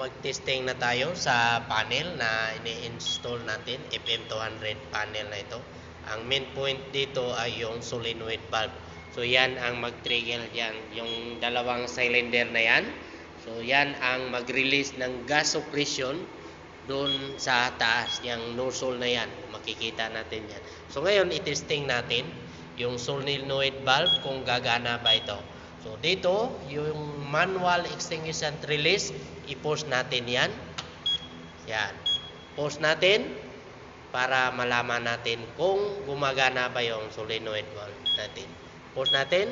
mag-testing na tayo sa panel na ini-install natin, FM200 panel na ito. Ang main point dito ay yung solenoid valve. So yan ang mag-trigger yan, yung dalawang cylinder na yan. So yan ang mag-release ng gas suppression doon sa taas, yung nozzle na yan. Makikita natin yan. So ngayon, itesting natin yung solenoid valve kung gagana ba ito. So dito, yung manual extinguish and release, i-post natin yan. Yan. Post natin para malaman natin kung gumagana ba yung solenoid valve natin. Post natin.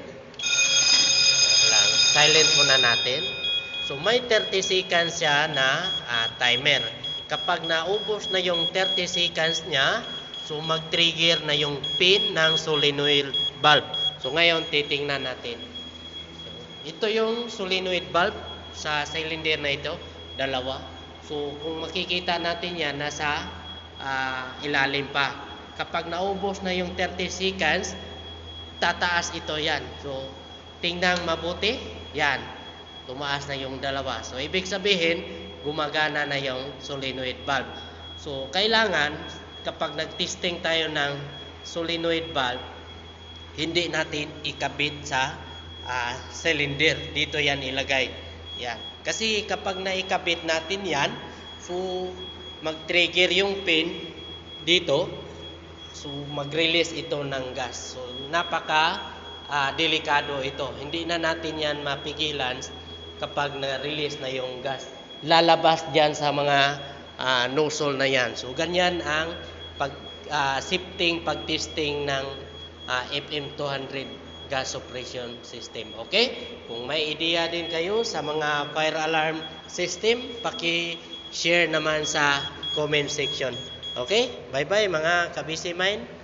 Lang. Silent muna natin. So may 30 seconds siya na ah, timer. Kapag naubos na yung 30 seconds niya, so mag-trigger na yung pin ng solenoid valve. So ngayon titingnan natin. Ito yung solenoid valve sa cylinder na ito, dalawa. So kung makikita natin yan, nasa ah, ilalim pa. Kapag naubos na yung 30 seconds, tataas ito yan. So tingnan mabuti, yan. Tumaas na yung dalawa. So ibig sabihin, gumagana na yung solenoid valve. So kailangan kapag nag-testing tayo ng solenoid valve, hindi natin ikabit sa ah, cylinder. Dito yan ilagay. Yan. Kasi kapag naikabit natin yan, so mag-trigger yung pin dito, so mag-release ito ng gas. So napaka ah, delikado ito. Hindi na natin yan mapigilan kapag na-release na yung gas. Lalabas diyan sa mga ah, nozzle na yan. So ganyan ang pag ah, shifting, pag-testing ng ah, FM200 gas suppression system. Okay? Kung may ideya din kayo sa mga fire alarm system, paki-share naman sa comment section. Okay? Bye-bye mga kabisi mine.